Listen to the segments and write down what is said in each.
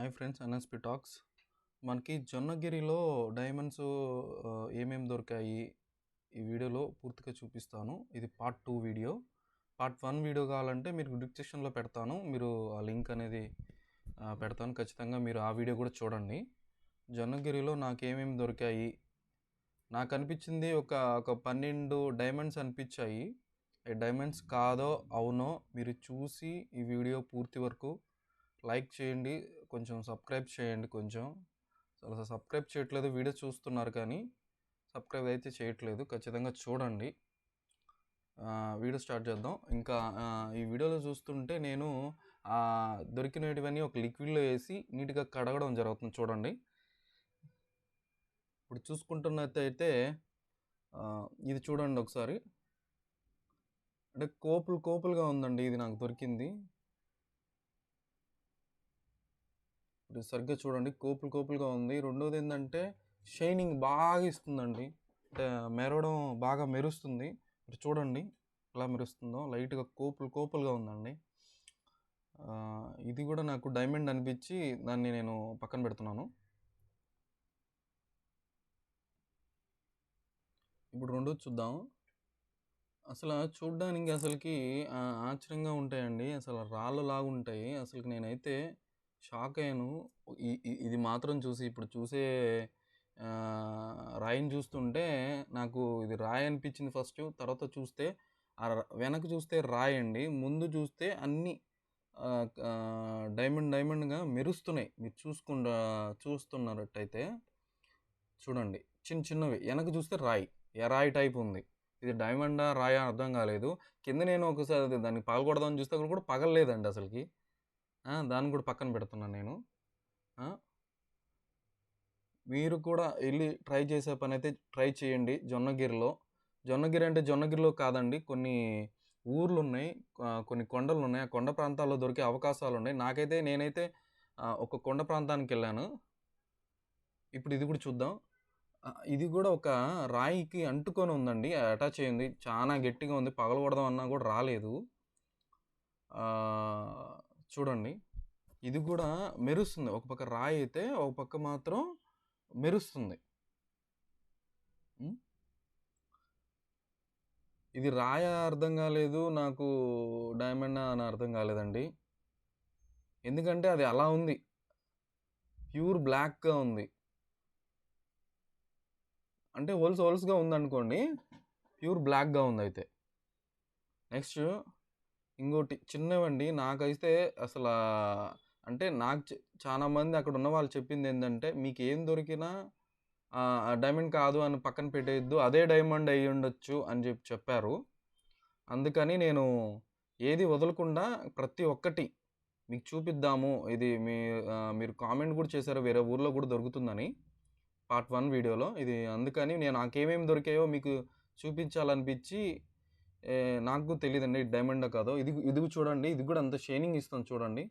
Hi friends NSP talks. మనకి జొన్నగిరిలో diamonds ఏమేమి దొరికాయి ఈ వీడియోలో పూర్తిగా చూపిస్తాను. ఇది part two video. Part one video కావాలంటే మీరు డిస్క్రిప్షన్లో పెడతాను. మీరు ఆ లింక్ అనేది పెడతాను. ఖచ్చితంగా మీరు ఆ వీడియో కూడా చూడండి. జొన్నగిరిలో నాకు ఏమేమి దొరికాయి? నాకు అనిపించింది ఒక ఒక పన్నెండు డైమండ్స్ అనిపించాయి. డైమండ్స్ కాదో అవునో మీరు చూసి ఈ వీడియో పూర్తి వరకు లైక్ చేయండి కొంచెం సబ్స్క్రైబ్ చేయండి కొంచెం. అసలు సబ్స్క్రైబ్ చేయట్లేదు వీడియో చూస్తున్నారు కానీ సబ్స్క్రైబ్ అయితే చేయట్లేదు ఖచ్చితంగా చూడండి. వీడియో స్టార్ట్ చేద్దాం. ఇంకా ఈ వీడియోలో చూస్తుంటే నేను దొరికినటివన్నీ ఒక లిక్విడ్లో వేసి నీట్గా కడగడం జరుగుతుంది చూడండి. ఇప్పుడు చూసుకుంటున్నట్టయితే ఇది చూడండి ఒకసారి. అంటే కోపులు కోపులుగా ఉందండి ఇది నాకు దొరికింది. ఇప్పుడు సరిగ్గా చూడండి కోపులు కోపులుగా ఉంది. రెండోది ఏంటంటే షైనింగ్ బాగా ఇస్తుందండి. అంటే మెరవడం బాగా మెరుస్తుంది. ఇప్పుడు చూడండి ఎలా మెరుస్తుందో. లైట్గా కోపులు కోపులుగా ఉందండి. ఇది కూడా నాకు డైమండ్ అనిపించి దాన్ని నేను పక్కన పెడుతున్నాను. ఇప్పుడు రెండో చూద్దాం. అసలు చూడ్డానికి అసలుకి ఆశ్చర్యంగా ఉంటాయండి. అసలు రాళ్ళు లాగుంటాయి అసలు నేనైతే షాక్ అయ్యాను ఇది మాత్రం చూసి ఇప్పుడు చూసే రాయిని చూస్తుంటే నాకు ఇది రాయి అనిపించింది ఫస్ట్. తర్వాత చూస్తే ఆ వెనక చూస్తే రాయి అండి. ముందు చూస్తే అన్ని డైమండ్ డైమండ్గా మెరుస్తున్నాయి. మీరు చూసుకుండా చూస్తున్నట్టయితే చూడండి. చిన్న చిన్నవి. వెనక చూస్తే రాయి. ఏ రాయి టైప్ ఉంది. ఇది డైమండా రాయా అర్థం కాలేదు. కింద నేను ఒకసారి దాన్ని పగలకూడదని చూస్తే అక్కడ కూడా పగలలేదండి అసలుకి. దాన్ని కూడా పక్కన పెడుతున్నాను నేను. మీరు కూడా వెళ్ళి ట్రై చేసే పని అయితే ట్రై చేయండి జొన్నగిరిలో. జొన్నగిరి అంటే జొన్నగిరిలో కాదండి కొన్ని ఊర్లు ఉన్నాయి కొన్ని కొండలు ఉన్నాయి ఆ కొండ ప్రాంతాల్లో దొరికే అవకాశాలు ఉన్నాయి నాకైతే నేనైతే ఒక కొండ ప్రాంతానికి వెళ్ళాను. ఇప్పుడు ఇది కూడా చూద్దాం. ఇది కూడా ఒక రాయికి అంటుకొని ఉందండి అటాచ్ అయ్యింది. చాలా గట్టిగా ఉంది పగలకూడదాం అన్నా కూడా రాలేదు. చూడండి. ఇది కూడా మెరుస్తుంది. ఒక పక్క రాయి అయితే ఒక పక్క మాత్రం మెరుస్తుంది. ఇది రాయ అర్థం కాలేదు నాకు డైమండ్ అని అర్థం కాలేదండి. ఎందుకంటే అది అలా ఉంది. ప్యూర్ బ్లాక్గా ఉంది. అంటే హోల్స్ హోల్స్గా ఉందనుకోండి ప్యూర్ బ్లాక్గా ఉంది అయితే నెక్స్ట్ ఇంకోటి చిన్నవండి. నాకైతే అసలు అంటే నాకు చాలా మంది అక్కడ ఉన్న వాళ్ళు చెప్పింది ఏంటంటే మీకు ఏం దొరికినా డైమండ్ కాదు అని పక్కన పెట్టేయద్దు. అదే డైమండ్ అయ్యి ఉండొచ్చు అని చెప్పి చెప్పారు. అందుకని నేను ఏది వదలకుండా ప్రతి ఒక్కటి మీకు చూపిద్దాము. ఇది మీ మీరు కామెంట్ కూడా చేశారు. వేరే ఊర్లో కూడా దొరుకుతుందని పార్ట్ వన్ వీడియోలో. ఇది అందుకని నేను నాకేమేమి దొరికాయో మీకు చూపించాలనిపించి నాకు తెలియదండి డైమండ్ కాదో. ఇది ఇది చూడండి ఇది కూడా అంత షైనింగ్ ఇస్తుంది చూడండి.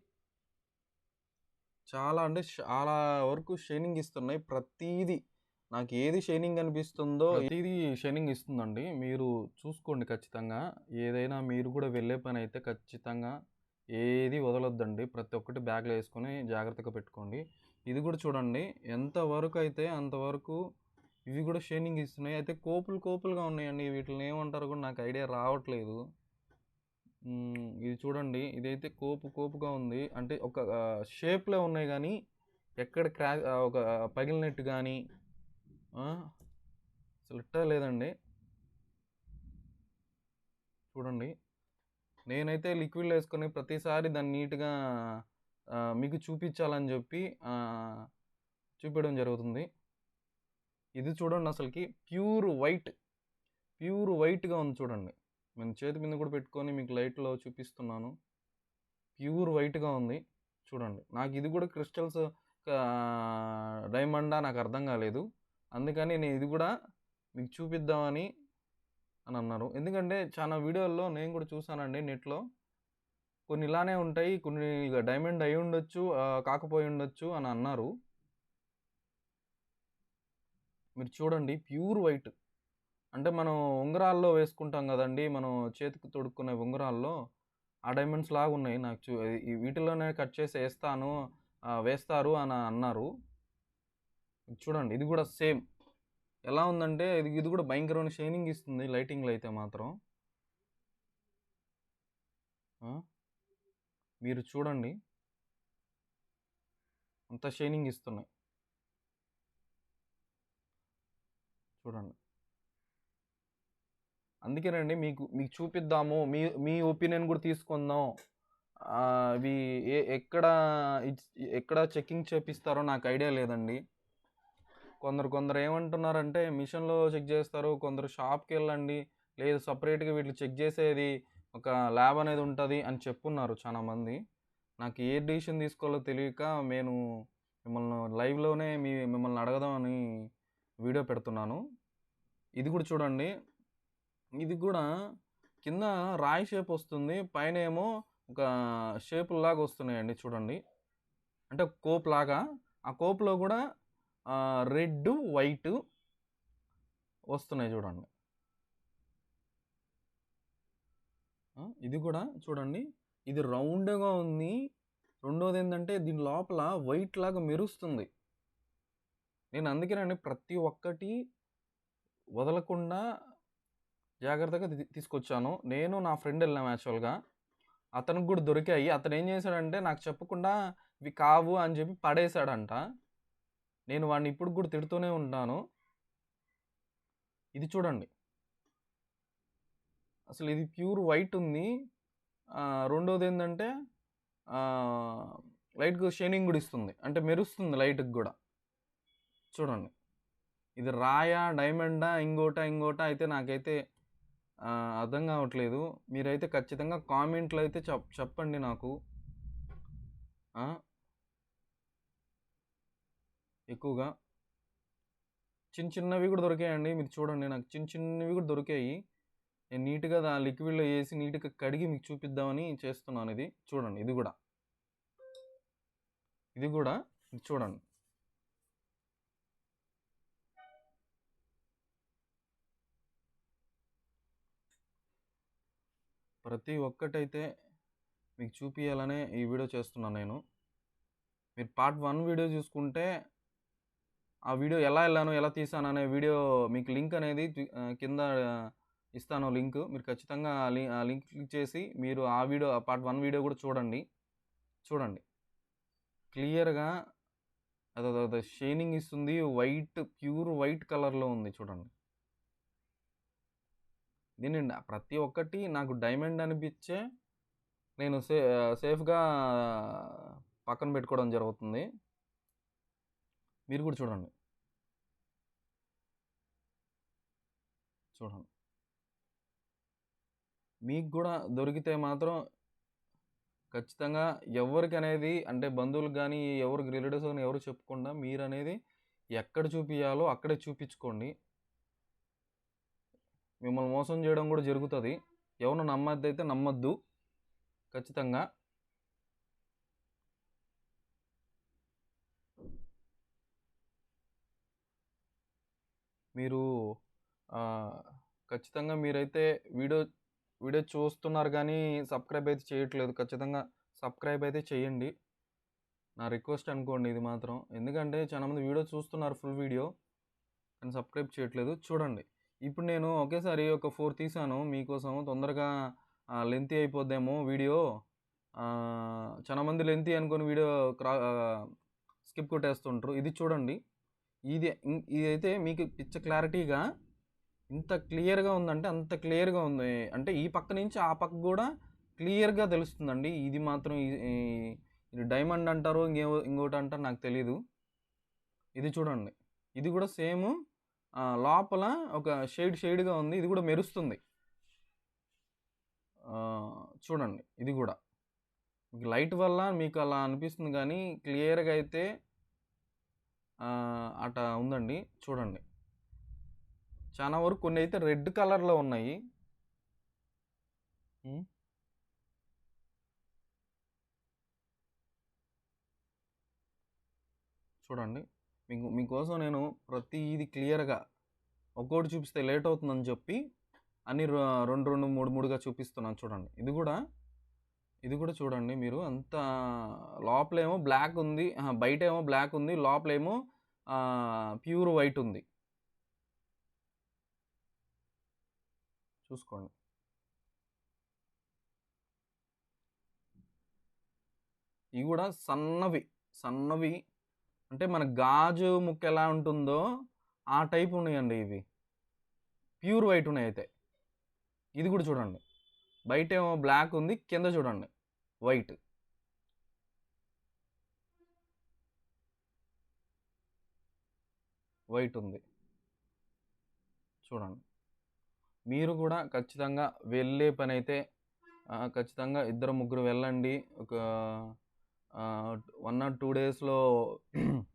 చాలా అంటే చాలా వరకు షైనింగ్ ఇస్తున్నాయి. ప్రతిదీ నాకు ఏది షైనింగ్ అనిపిస్తుందో ఏది షైనింగ్ ఇస్తుందండి. మీరు చూసుకోండి ఖచ్చితంగా. ఏదైనా మీరు కూడా వెళ్ళే పని అయితే ఖచ్చితంగా ఏది వదలొద్దండి. ప్రతి ఒక్కటి బ్యాగ్లో వేసుకొని జాగ్రత్తగా పెట్టుకోండి. ఇది కూడా చూడండి ఎంతవరకు అయితే అంతవరకు ఇవి కూడా షైనింగ్ ఇస్తున్నాయి. అయితే కోపులు కోపులుగా ఉన్నాయండి వీటిని ఏమంటారు కూడా నాకు ఐడియా రావట్లేదు. ఇది చూడండి. ఇదైతే కోపు కోపుగా ఉంది. అంటే ఒక షేప్లో ఉన్నాయి కానీ ఎక్కడ క్రా ఒక పగిలినట్టు కానీ అసలు ఇట్టా లేదండి. చూడండి. నేనైతే లిక్విడ్ వేసుకొని ప్రతిసారి దాన్ని నీట్గా మీకు చూపించాలని చెప్పి చూపించడం జరుగుతుంది. ఇది చూడండి అసలుకి ప్యూర్ వైట్ ప్యూర్ వైట్గా ఉంది చూడండి. నేను చేతి మీద కూడా పెట్టుకొని మీకు లైట్లో చూపిస్తున్నాను. ప్యూర్ వైట్గా ఉంది చూడండి. నాకు ఇది కూడా క్రిస్టల్స్ డైమండా నాకు అర్థం కాలేదు. అందుకని నేను ఇది కూడా మీకు చూపిద్దామని అని అన్నారు. ఎందుకంటే చాలా వీడియోల్లో నేను కూడా చూసానండి నెట్లో. కొన్ని ఇలానే ఉంటాయి కొన్ని ఇక డైమండ్ అయి ఉండొచ్చు కాకపోయి ఉండొచ్చు అని అన్నారు. మీరు చూడండి ప్యూర్ వైట్. అంటే మనం ఉంగరాల్లో వేసుకుంటాం కదండి మనం చేతికి తొడుక్కునే ఉంగరాల్లో ఆ డైమండ్స్ లాగా ఉన్నాయి నాకు చూ వీటిలోనే కట్ చేసి వేస్తాను వేస్తారు అని అన్నారు. చూడండి ఇది కూడా సేమ్. ఎలా ఉందంటే ఇది ఇది కూడా భయంకరమైన షైనింగ్ ఇస్తుంది లైటింగ్లో అయితే మాత్రం. మీరు చూడండి. అంత షైనింగ్ ఇస్తున్నాయి. చూడండి. అందుకేనండి మీకు మీకు చూపిద్దాము. మీ మీ ఒపీనియన్ కూడా తీసుకుందాం. అవి ఏ ఎక్కడ ఎక్కడ చెక్కింగ్ చేపిస్తారో నాకు ఐడియా లేదండి. కొందరు కొందరు ఏమంటున్నారంటే మిషన్లో చెక్ చేస్తారు. కొందరు షాప్కి వెళ్ళండి. లేదు సపరేట్గా వీటిని చెక్ చేసేది ఒక ల్యాబ్ అనేది ఉంటుంది అని చెప్పున్నారు చాలా మంది నాకు ఏ డిసిషన్ తీసుకోవాలో తెలియక నేను మిమ్మల్ని లైవ్లోనే మీ మిమ్మల్ని అడగదామని వీడియో పెడుతున్నాను. ఇది కూడా చూడండి. ఇది కూడా కింద రాయి షేప్ వస్తుంది. పైన ఏమో ఒక షేపుల్లాగా వస్తున్నాయండి చూడండి. అంటే కోప్ లాగా. ఆ కోప్లో కూడా రెడ్ వైట్ వస్తున్నాయి చూడండి. ఇది కూడా చూడండి. ఇది రౌండ్గా ఉంది. రెండోది ఏంటంటే దీని లోపల వైట్ లాగా మెరుస్తుంది. నేను అందుకేనండి ప్రతి ఒక్కటి వదలకుండా జాగ్రత్తగా తీసుకొచ్చాను. నేను నా ఫ్రెండ్ వెళ్ళాం యాక్చువల్గా. అతనికి కూడా దొరికాయి. అతను ఏం చేశాడంటే నాకు చెప్పకుండా ఇవి కావు అని చెప్పి పడేశాడంట. నేను వాడిని ఇప్పుడు కూడా తిడుతూనే ఉంటాను. ఇది చూడండి. అసలు ఇది ప్యూర్ వైట్ ఉంది. రెండోది ఏంటంటే లైట్గా షైనింగ్ కూడా ఇస్తుంది. అంటే మెరుస్తుంది లైట్కి కూడా. చూడండి. ఇది రాయా డైమండా ఇంకోట ఇంకోట అయితే నాకైతే అర్థం కావట్లేదు. మీరైతే ఖచ్చితంగా కామెంట్లు అయితే చెప్ చెప్పండి నాకు. ఎక్కువగా. చిన్న చిన్నవి కూడా దొరికాయండి. మీరు చూడండి నాకు చిన్న చిన్నవి కూడా దొరికాయి. నేను నీట్గా ఆ లిక్విడ్లో వేసి నీట్గా కడిగి మీకు చూపిద్దామని చేస్తున్నాను ఇది. చూడండి ఇది కూడా. ఇది కూడా చూడండి. ప్రతి ఒక్కటైతే మీకు చూపించాలనే ఈ వీడియో చేస్తున్నాను నేను. మీరు పార్ట్ వన్ వీడియో చూసుకుంటే ఆ వీడియో ఎలా వెళ్ళాను ఎలా తీసాను అనే వీడియో మీకు లింక్ అనేది కింద ఇస్తాను లింక్. మీరు ఖచ్చితంగా ఆ లింక్ క్లిక్ చేసి మీరు ఆ వీడియో ఆ పార్ట్ వన్ వీడియో కూడా చూడండి. చూడండి. క్లియర్గా అదే షైనింగ్ ఇస్తుంది. వైట్ ప్యూర్ వైట్ కలర్లో ఉంది చూడండి. దీన్ని ప్రతి ఒక్కటి నాకు డైమండ్ అనిపించే నేను సే సేఫ్గా పక్కన పెట్టుకోవడం జరుగుతుంది. మీరు కూడా చూడండి. చూడండి. మీకు కూడా దొరికితే మాత్రం ఖచ్చితంగా ఎవరికి అనేది అంటే బంధువులకు కానీ ఎవరికి రిలేటివ్స్ కానీ ఎవరు చెప్పకుండా మీరు అనేది ఎక్కడ చూపించాలో అక్కడే చూపించుకోండి. మిమ్మల్ని మోసం చేయడం కూడా జరుగుతుంది. ఎవరు నమ్మద్ది అయితే నమ్మద్దు. ఖచ్చితంగా. మీరు ఖచ్చితంగా మీరైతే వీడియో వీడియో చూస్తున్నారు కానీ సబ్స్క్రైబ్ అయితే చేయట్లేదు. ఖచ్చితంగా సబ్స్క్రైబ్ అయితే చేయండి. నా రిక్వెస్ట్ అనుకోండి ఇది మాత్రం. ఎందుకంటే చాలామంది వీడియో చూస్తున్నారు ఫుల్ వీడియో కానీ సబ్స్క్రైబ్ చేయట్లేదు. చూడండి. ఇప్పుడు నేను ఒకేసారి ఒక ఫోర్ తీసాను మీకోసం తొందరగా లెంతీ అయిపోద్దేమో వీడియో. చాలా మంది లెంతీ అనుకొని వీడియో క్రా స్కిప్ కొట్టేస్తుంటారు ఇది చూడండి. ఇది ఇదైతే మీకు పిచ్చ క్లారిటీగా ఇంత క్లియర్గా ఉందంటే అంత క్లియర్గా ఉంది. అంటే ఈ పక్క నుంచి ఆ పక్క కూడా క్లియర్గా తెలుస్తుందండి. ఇది మాత్రం ఇది డైమండ్ అంటారు ఇంకే ఇంకోటి అంటారు నాకు తెలీదు. ఇది చూడండి. ఇది కూడా సేమ్ లోపల ఒక షేడ్ షేడ్గా ఉంది. ఇది కూడా మెరుస్తుంది. చూడండి. ఇది కూడా. మీకు లైట్ వల్ల మీకు అలా అనిపిస్తుంది కానీ క్లియర్గా అయితే అట ఉందండి. చూడండి. చాలా వరకు కొన్ని అయితే రెడ్ కలర్లో ఉన్నాయి. చూడండి. మీకు మీకోసం నేను ప్రతి క్లియర్గా ఒక్కోటి చూపిస్తే లేట్ అవుతుందని చెప్పి అన్ని రెండు రెండు మూడు మూడుగా చూపిస్తున్నాను చూడండి ఇది కూడా ఇది కూడా చూడండి మీరు అంత లోపలేమో బ్లాక్ ఉంది బయట ఏమో బ్లాక్ ఉంది. లోపలేమో ప్యూర్ వైట్ ఉంది. చూసుకోండి. ఇవి కూడా సన్నవి. సన్నవి అంటే మన గాజు ముక్క ఎలా ఉంటుందో ఆ టైప్ ఉన్నాయండి ఇవి. ప్యూర్ వైట్ ఉన్నాయయితే. ఇది కూడా చూడండి. బయటేమో బ్లాక్ ఉంది. కింద చూడండి వైట్. వైట్ ఉంది. చూడండి. మీరు కూడా ఖచ్చితంగా వెళ్ళే పని అయితే ఖచ్చితంగా ఇద్దరు, ముగ్గురు వెళ్ళండి. ఒక వన్ ఆర్ టూ డేస్‌లో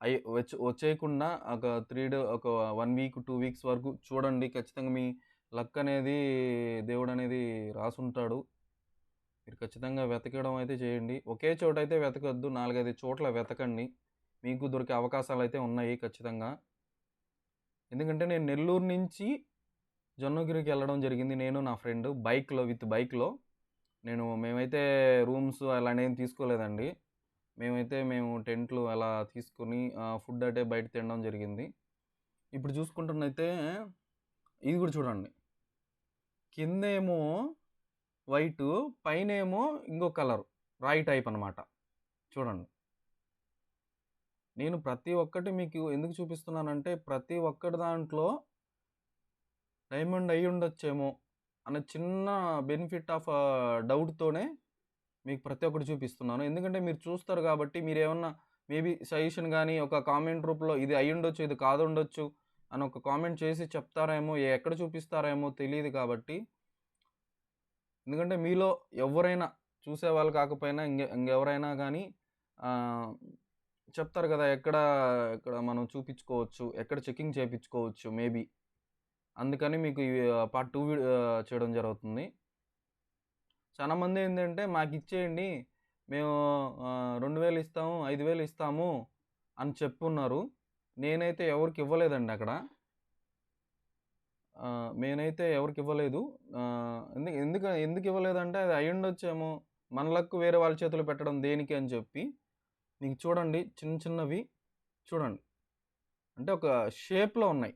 అయి వచ్చి వచ్చేయకుండా ఒక త్రీ డే ఒక వన్ వీక్, టూ వీక్స్ వరకు చూడండి. ఖచ్చితంగా మీ లక్ అనేది దేవుడు అనేది రాసుంటాడు. మీరు ఖచ్చితంగా వెతకడం అయితే చేయండి. ఒకే చోట అయితే వెతకద్దు నాలుగైదు చోట్ల వెతకండి. మీకు దొరికే అవకాశాలు అయితే ఉన్నాయి ఖచ్చితంగా. ఎందుకంటే నేను నెల్లూరు నుంచి జొన్నగిరికి వెళ్ళడం జరిగింది. నేను నా ఫ్రెండ్ బైక్‌లో విత్ బైక్‌లో. నేను మేమైతే రూమ్స్ అలానేం తీసుకోలేదండి. మేమైతే మేము టెంట్లు అలా తీసుకొని ఫుడ్ అయితే బయట తినడం జరిగింది. ఇప్పుడు చూసుకుంటున్నైతే ఇది కూడా చూడండి. కిందేమో వైటు, పైనేమో ఇంకో కలర్ రాయి టైప్ అనమాట. చూడండి. నేను ప్రతి ఒక్కటి మీకు ఎందుకు చూపిస్తున్నానంటే ప్రతి ఒక్కటి దాంట్లో డైమండ్ అయ్యుండొచ్చేమో అనే చిన్న బెనిఫిట్ ఆఫ్ డౌట్‌తోనే మీకు ప్రతి ఒక్కటి చూపిస్తున్నాను. ఎందుకంటే మీరు చూస్తారు కాబట్టి మీరేమన్నా మేబీ సజెషన్ కానీ ఒక కామెంట్ రూపంలో ఇది అయ్యుండొచ్చు, ఇది కాదు ఉండొచ్చు అని ఒక కామెంట్ చేసి చెప్తారేమో, ఎక్కడ చూపిస్తారేమో తెలియదు కాబట్టి ఎందుకంటే మీలో ఎవరైనా చూసేవాళ్ళు కాకపోయినా ఇంకె ఇంకెవరైనా కానీ చెప్తారు కదా! ఎక్కడ ఎక్కడ మనం చూపించుకోవచ్చు ఎక్కడ చెకింగ్ చేయించుకోవచ్చు మేబీ. అందుకని మీకు పార్ట్ టూ చేయడం జరుగుతుంది. చాలా మాకు ఇచ్చేయండి మేము రెండు వేలు ఇస్తాము, ఐదు వేలు ఇస్తాము అని చెప్పున్నారు. నేనైతే ఎవరికి ఇవ్వలేదండి అక్కడ. నేనైతే ఎవరికి ఇవ్వలేదు. ఎందుకు ఎందుకు ఎందుకు ఇవ్వలేదంటే అది అయ్యుండొచ్చేమో. మన లక్కు వేరే వాళ్ళ చేతులు పెట్టడం దేనికి అని చెప్పి. మీకు చూడండి చిన్న చిన్నవి చూడండి. అంటే ఒక షేప్‌లో ఉన్నాయి.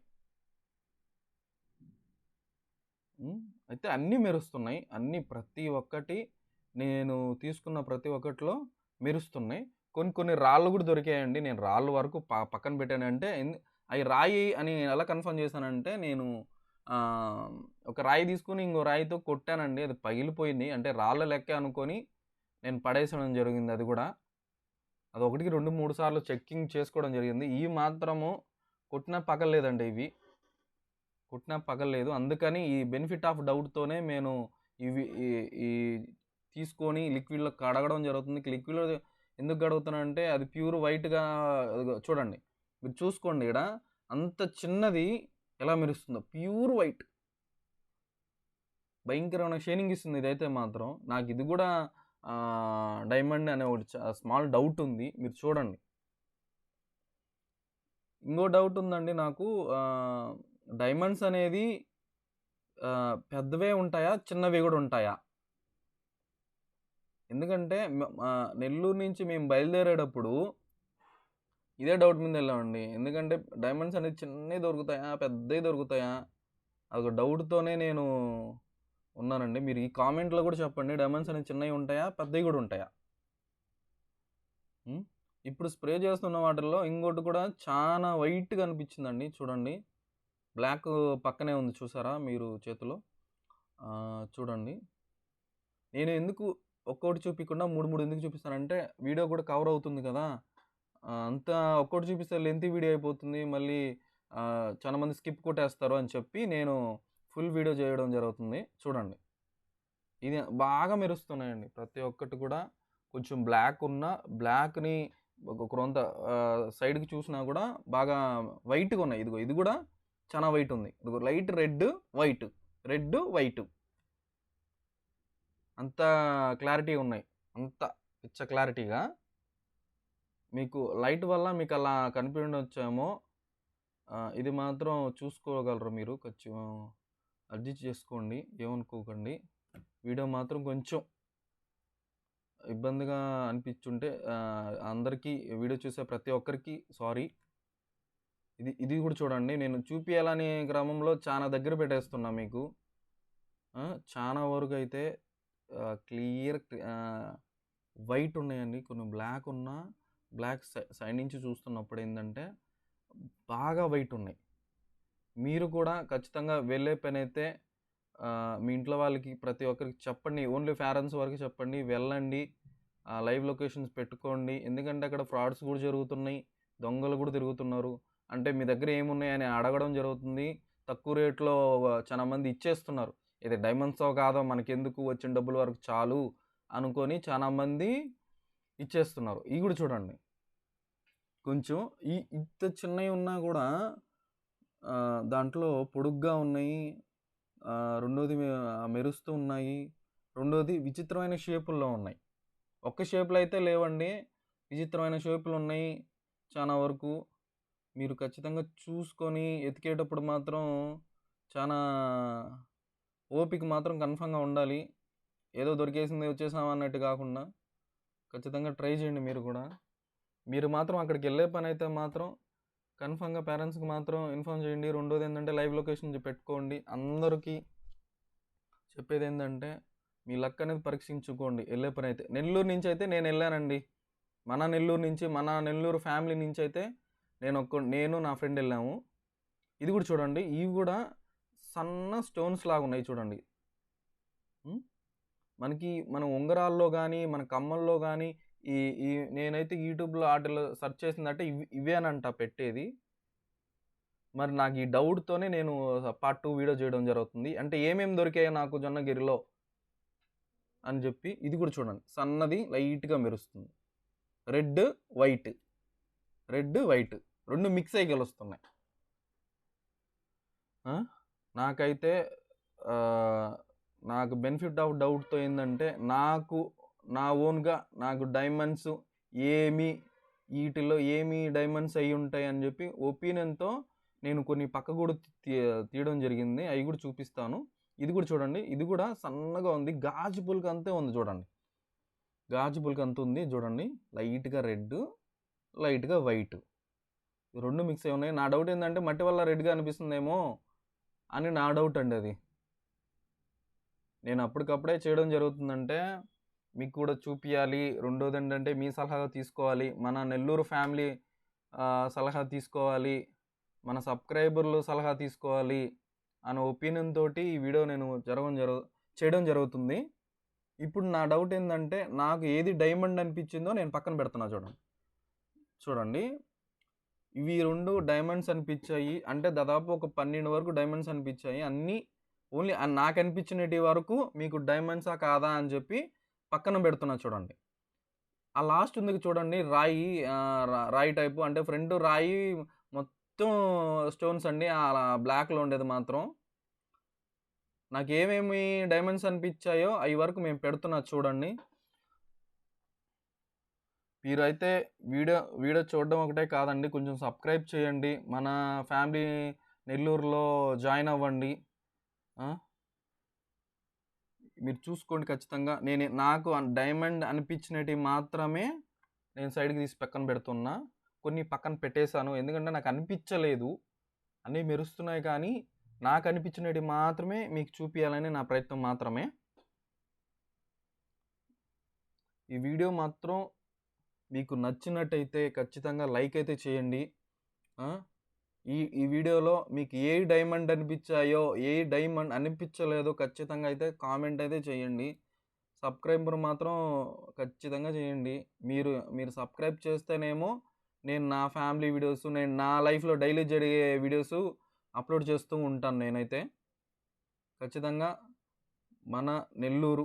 అయితే అన్నీ మెరుస్తున్నాయి. అన్నీ ప్రతి ఒక్కటి నేను తీసుకున్న ప్రతి ఒక్కటిలో మెరుస్తున్నాయి. కొన్ని కొన్ని రాళ్ళు కూడా దొరికాయండి. నేను రాళ్ళు వరకు ప పక్కన పెట్టానంటే అవి రాయి అని ఎలా కన్ఫర్మ్ చేశానంటే నేను ఒక రాయి తీసుకొని ఇంకో రాయితో కొట్టానండి. అది పగిలిపోయింది. అంటే రాళ్ళ లెక్క అనుకొని నేను పడేసడం జరిగింది అది కూడా. అది ఒకటికి 2, 3 సార్లు చెకింగ్ చేసుకోవడం జరిగింది. ఇవి మాత్రము కొట్టినా పగలలేదండి ఇవి. పుట్టిన పగలలేదు. అందుకని ఈ బెనిఫిట్ ఆఫ్ డౌట్‌తోనే నేను ఇవి ఈ తీసుకొని లిక్విడ్‌లో కడగడం జరుగుతుంది. లిక్విడ్‌లో ఎందుకు కడుగుతున్నానంటే అది ప్యూర్ వైట్‌గా చూడండి. మీరు చూసుకోండి ఈడ అంత చిన్నది ఎలా మెరుస్తుందో. Pure white. భయంకరమైన షైనింగ్ ఇస్తుంది ఇదైతే మాత్రం. నాకు ఇది కూడా డైమండ్ అనే ఒకటి చ స్మాల్ డౌట్ ఉంది. మీరు చూడండి. ఇంకో డౌట్ ఉందండి నాకు. డైమండ్స్ అనేది పెద్దవే ఉంటాయా? చిన్నవి కూడా ఉంటాయా? ఎందుకంటే నెల్లూరు నుంచి మేము బయలుదేరేటప్పుడు ఇదే డౌట్ మీద వెళ్ళామండి. ఎందుకంటే డైమండ్స్ అనేది చిన్నవి దొరుకుతాయా? పెద్దవి దొరుకుతాయా? అదొక డౌట్‌తోనే నేను ఉన్నానండి. మీరు ఈ కామెంట్‌లో కూడా చెప్పండి. డైమండ్స్ అనేవి చిన్నవి ఉంటాయా? పెద్దవి కూడా ఉంటాయా? ఇప్పుడు స్ప్రే చేస్తున్న వాటిల్లో ఇంకోటి కూడా చాలా వైట్‌గా అనిపించిందండి. చూడండి. బ్లాక్ పక్కనే ఉంది చూసారా మీరు చేతిలో? చూడండి. నేను ఎందుకు ఒక్కోటి చూపించకుండా మూడు మూడు ఎందుకు చూపిస్తానంటే వీడియో కూడా కవర్ అవుతుంది కదా! అంతా ఒక్కోటి చూపిస్తే లెంత్ వీడియో అయిపోతుంది. మళ్ళీ చాలా మంది స్కిప్ కొట్టేస్తారు అని చెప్పి నేను ఫుల్ వీడియో చేయడం జరుగుతుంది. చూడండి. ఇది బాగా మెరుస్తున్నాయండి. ప్రతి ఒక్కటి కూడా కొంచెం బ్లాక్ ఉన్న బ్లాక్‌ని ఒక కొంత సైడ్‌కి చూసినా కూడా బాగా వైట్‌గా ఉన్నాయి. ఇదిగో ఇది కూడా చాలా వైట్ ఉంది. ఇదిగో light red, white. Red, white. అంత క్లారిటీ ఉన్నాయి. అంత పిచ్చ క్లారిటీగా. మీకు లైట్ వల్ల మీకు అలా ఆహ్, ఇది మాత్రం చూసుకోగలరు మీరు. కొంచెం అడ్జస్ట్ చేసుకోండి. ఏమనుకోకండి. వీడియో మాత్రం కొంచెం ఇబ్బందిగా అనిపించుంటే అందరికీ వీడియో చూసే ప్రతి ఒక్కరికి సారీ. ఇది ఇది కూడా చూడండి. నేను చూపియాలనే క్రమంలో చాలా దగ్గర పెట్టేస్తున్నా మీకు. చాలా వరకు అయితే క్లియర్ వైట్ ఉన్నాయండి. కొన్ని బ్లాక్ ఉన్నా బ్లాక్ సై సైడ్ నుంచి చూస్తున్నప్పుడు ఏంటంటే బాగా వైట్ ఉన్నాయి. మీరు కూడా ఖచ్చితంగా వెళ్ళే పనైతే అయితే మీ ఇంట్లో వాళ్ళకి ప్రతి ఒక్కరికి చెప్పండి. ఓన్లీ పేరెంట్స్ వరకు చెప్పండి. వెళ్ళండి. లైవ్ లొకేషన్స్ పెట్టుకోండి. ఎందుకంటే అక్కడ ఫ్రాడ్స్ కూడా జరుగుతున్నాయి. దొంగలు కూడా తిరుగుతున్నారు. అంటే మీ దగ్గర ఏమున్నాయని అడగడం జరుగుతుంది. తక్కువ రేట్‌లో చాలా మంది ఇచ్చేస్తున్నారు. ఇది డైమండ్సో కాదో మనకెందుకు వచ్చిన డబ్బుల వరకు చాలు అనుకొని చాలా మంది ఇచ్చేస్తున్నారు. ఇవి కూడా చూడండి. కొంచెం ఈ ఇంత చిన్నవి ఉన్నా కూడా దాంట్లో పొడుగ్గా ఉన్నాయి. రెండోది మెరుస్తూ ఉన్నాయి. రెండోది విచిత్రమైన షేపుల్లో ఉన్నాయి. ఒక్క షేప్‌లో అయితే లేవండి. విచిత్రమైన షేపులు ఉన్నాయి. చాలా వరకు. మీరు ఖచ్చితంగా చూసుకొని ఎతికేటప్పుడు మాత్రం చాలా ఓపిక మాత్రం కన్ఫామ్గా ఉండాలి. ఏదో దొరికేసింది వచ్చేసాం అన్నట్టు కాకుండా ఖచ్చితంగా ట్రై చేయండి మీరు కూడా. మీరు మాత్రం అక్కడికి వెళ్ళే పనైతే మాత్రం కన్ఫామ్గా పేరెంట్స్‌కి మాత్రం ఇన్ఫార్మ్ చేయండి. రెండోది ఏంటంటే లైవ్ లొకేషన్ పెట్టుకోండి. అందరికీ చెప్పేది ఏంటంటే మీ లక్ అనేది పరీక్షించుకోండి ఎళ్ళే పనైతే. నెల్లూరు నుంచి అయితే నేను వెళ్ళానండి మన నెల్లూరు నుంచి మన నెల్లూరు ఫ్యామిలీ నుంచి అయితే నేను ఒక్క నేను నా ఫ్రెండ్ వెళ్ళాము ఇది కూడా చూడండి. ఇవి కూడా సన్న స్టోన్స్ లాగా ఉన్నాయి చూడండి. మనకి మన ఉంగరాల్లో కానీ మన కమ్మల్లో కానీ ఈ ఈ నేనైతే యూట్యూబ్‌లో వాటిలో సెర్చ్ చేసిందంటే ఇవి ఇవేనంట పెట్టేది. మరి నాకు ఈ డౌట్‌తోనే నేను పార్ట్ టూ వీడియో చేయడం జరుగుతుంది. అంటే ఏమేమి దొరికాయో నాకు జొన్నగిరిలో అని చెప్పి ఇది కూడా చూడండి. సన్నది లైట్‌గా మెరుస్తుంది. Red, white. రెడ్, వైట్ రెండు మిక్స్ అయ్యి గెలుస్తున్నాయి నాకైతే నాకు బెనిఫిట్ ఆఫ్ డౌట్‌తో ఏంటంటే నాకు నా ఓన్‌గా నాకు డైమండ్స్ ఏమి వీటిలో ఏమి డైమండ్స్ అయ్యుంటాయి అని చెప్పి ఒపీనియన్‌తో నేను కొన్ని పక్క కూడా తీ తీయడం జరిగింది. అవి కూడా చూపిస్తాను. ఇది కూడా చూడండి. ఇది కూడా సన్నగా ఉంది. గాజు పులక అంతే ఉంది చూడండి. గాజు పులక అంత ఉంది చూడండి. లైట్‌గా రెడ్, లైట్‌గా వైట్. రెండు మిక్స్ అయి ఉన్నాయి. నా డౌట్ ఏంటంటే మట్టి వల్ల రెడ్‌గా అనిపిస్తుందేమో అని నా డౌట్ అండి అది. నేను అప్పటికప్పుడే చేయడం జరుగుతుందంటే మీకు కూడా చూపించాలి రెండోది ఏంటంటే మీ సలహా తీసుకోవాలి. మన నెల్లూరు ఫ్యామిలీ సలహా తీసుకోవాలి. మన సబ్‌స్క్రైబర్‌లు సలహా తీసుకోవాలి. అనే ఒపీనియన్ తోటి ఈ వీడియో నేను జరగడం జరుగు చేయడం జరుగుతుంది. ఇప్పుడు నా డౌట్ ఏంటంటే నాకు ఏది డైమండ్ అనిపించిందో నేను పక్కన పెడుతున్నా చూడండి. చూడండి. ఇవి రెండు డైమండ్స్ అనిపించాయి. అంటే దాదాపు ఒక 12 వరకు డైమండ్స్ అనిపించాయి. అన్నీ ఓన్లీ నాకు అనిపించినటి వరకు మీకు డైమండ్సా కాదా అని చెప్పి పక్కన పెడుతున్నా చూడండి. ఆ లాస్ట్ ఉంది చూడండి రాయి రాయి టైపు అంటే ఫ్రంట్ రాయి మొత్తం స్టోన్స్ అండి. అలా బ్లాక్‌లో ఉండేది మాత్రం. నాకు ఏమేమి డైమండ్స్ అనిపించాయో అవి వరకు మేము పెడుతున్నా చూడండి. మీరు అయితే వీడియో వీడియో చూడడం ఒకటే కాదండి. కొంచెం సబ్‌స్క్రైబ్ చేయండి. మన ఫ్యామిలీ నెల్లూరులో జాయిన్ అవ్వండి. మీరు చూసుకోండి ఖచ్చితంగా. నేను నాకు డైమండ్ అనిపించినటివి మాత్రమే నేను సైడ్‌కి తీసి పక్కన పెడుతున్నా. కొన్ని పక్కన పెట్టేశాను ఎందుకంటే నాకు అనిపించలేదు. అన్నీ మెరుస్తున్నాయి కానీ నాకు అనిపించినవి మాత్రమే మీకు చూపించాలని నా ప్రయత్నం మాత్రమే. ఈ వీడియో మాత్రం మీకు నచ్చినట్టయితే ఖచ్చితంగా లైక్ అయితే చేయండి. ఈ ఈ వీడియోలో మీకు ఏ డైమండ్ అనిపించాయో, ఏ డైమండ్ అనిపించలేదో ఖచ్చితంగా అయితే కామెంట్ అయితే చేయండి. సబ్‌స్క్రైబర్ మాత్రం ఖచ్చితంగా చేయండి. మీరు మీరు సబ్‌స్క్రైబ్ చేస్తేనేమో నేను నా ఫ్యామిలీ వీడియోస్, నేను నా లైఫ్‌లో డైలీ జరిగే వీడియోస్ అప్‌లోడ్ చేస్తూ ఉంటాను నేనైతే. ఖచ్చితంగా మన నెల్లూరు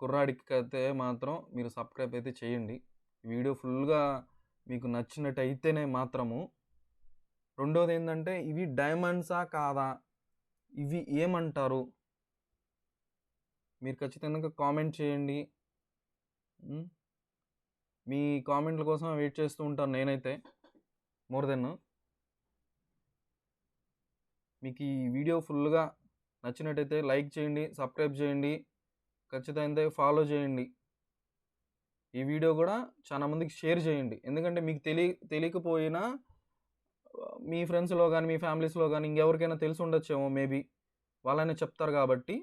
కుర్రాడికి అయితే మాత్రం మీరు సబ్‌స్క్రైబ్ అయితే చేయండి. వీడియో ఫుల్‌గా మీకు నచ్చినట్టయితేనే మాత్రము. రెండోదేందంటే ఇవి డైమండ్సా కాదా? ఇవి ఏమంటారు? మీరు ఖచ్చితంగా కామెంట్ చేయండి. మీ కామెంట్‌ల కోసం వెయిట్ చేస్తూ ఉంటాను నేనైతే. More then. మీకు ఈ వీడియో ఫుల్‌గా నచ్చినట్టయితే లైక్ చేయండి. సబ్‌స్క్రైబ్ చేయండి. ఖచ్చితంగా ఫాలో చేయండి. ఈ వీడియో కూడా చాలా మందికి షేర్ చేయండి. ఎందుకంటే మీకు తెలియ తెలియకపోయినా మీ ఫ్రెండ్స్లో కానీ మీ ఫ్యామిలీస్లో కానీ ఇంకెవరికైనా తెలిసి ఉండొచ్చేమో మేబీ వాళ్ళనే చెప్తారు కాబట్టి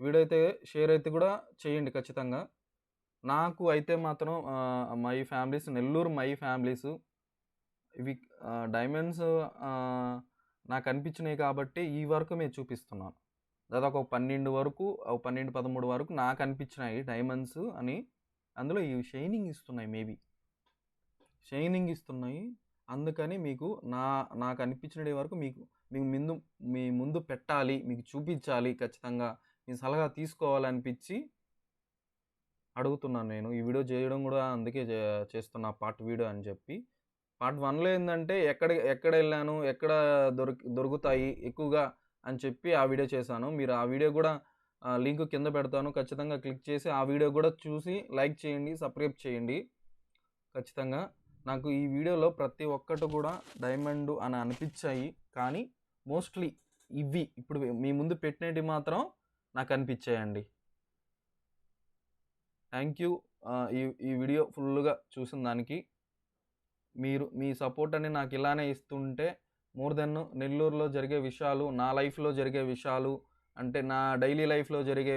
వీడియో అయితే షేర్ అయితే కూడా చేయండి ఖచ్చితంగా. నాకు అయితే మాత్రం my families Nellore my families ఇవి డైమండ్స్ నాకు అనిపించినాయి కాబట్టి ఈ వరకు మేము చూపిస్తున్నాను. దాదాపు ఒక పన్నెండు వరకు ఒక పన్నెండు పదమూడు వరకు నాకు అనిపించినాయి డైమండ్స్ అని అందులో ఇవి షైనింగ్ ఇస్తున్నాయి మేబీ షైనింగ్ ఇస్తున్నాయి. అందుకని మీకు నా నాకు అనిపించిన వరకు మీకు మీకు ముందు మీ ముందు పెట్టాలి మీకు చూపించాలి ఖచ్చితంగా. మీ సలహా తీసుకోవాలనిపించి అడుగుతున్నాను నేను. ఈ వీడియో చేయడం కూడా అందుకే చేస్తున్నా పార్ట్ వీడియో అని చెప్పి. పార్ట్ వన్లో ఏంటంటే ఎక్కడ ఎక్కడ వెళ్ళాను ఎక్కడ దొరికి దొరుకుతాయి ఎక్కువగా అని చెప్పి ఆ వీడియో చేశాను. మీరు ఆ వీడియో కూడా లింక్ కింద పెడతాను. ఖచ్చితంగా క్లిక్ చేసి ఆ వీడియో కూడా చూసి లైక్ చేయండి సబ్స్క్రైబ్ చేయండి. ఖచ్చితంగా నాకు ఈ వీడియోలో ప్రతి ఒక్కటి కూడా డైమండ్ అని అనిపించాయి. కానీ మోస్ట్లీ ఇవి ఇప్పుడు మీ ముందు పెట్టినవి మాత్రం నాకు అనిపించాయండి. Thank you. ఈ ఈ వీడియో ఫుల్గా చూసిన దానికి. మీరు మీ సపోర్ట్ అని నాకు ఇలానే ఇస్తుంటే మోర్ దెన్ నెల్లూరులో జరిగే విషయాలు నా లైఫ్లో జరిగే విషయాలు అంటే నా డైలీ లైఫ్లో జరిగే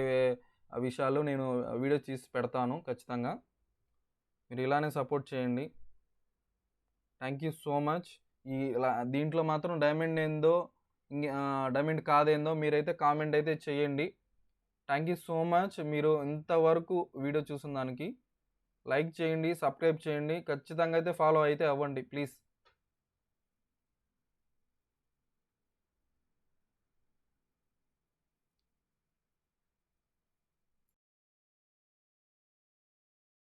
విషయాలు నేను వీడియో తీసి పెడతాను ఖచ్చితంగా. మీరు ఇలానే సపోర్ట్ చేయండి. Thank you so much. ఈ దీంట్లో మాత్రం డైమండ్ ఏందో డైమండ్ కాదేందో మీరైతే కామెంట్ అయితే చేయండి. Thank you so much. మీరు ఇంతవరకు వీడియో చూసిన దానికి లైక్ చేయండి సబ్స్క్రైబ్ చేయండి. ఖచ్చితంగా అయితే ఫాలో అయితే అవ్వండి. ప్లీజ్.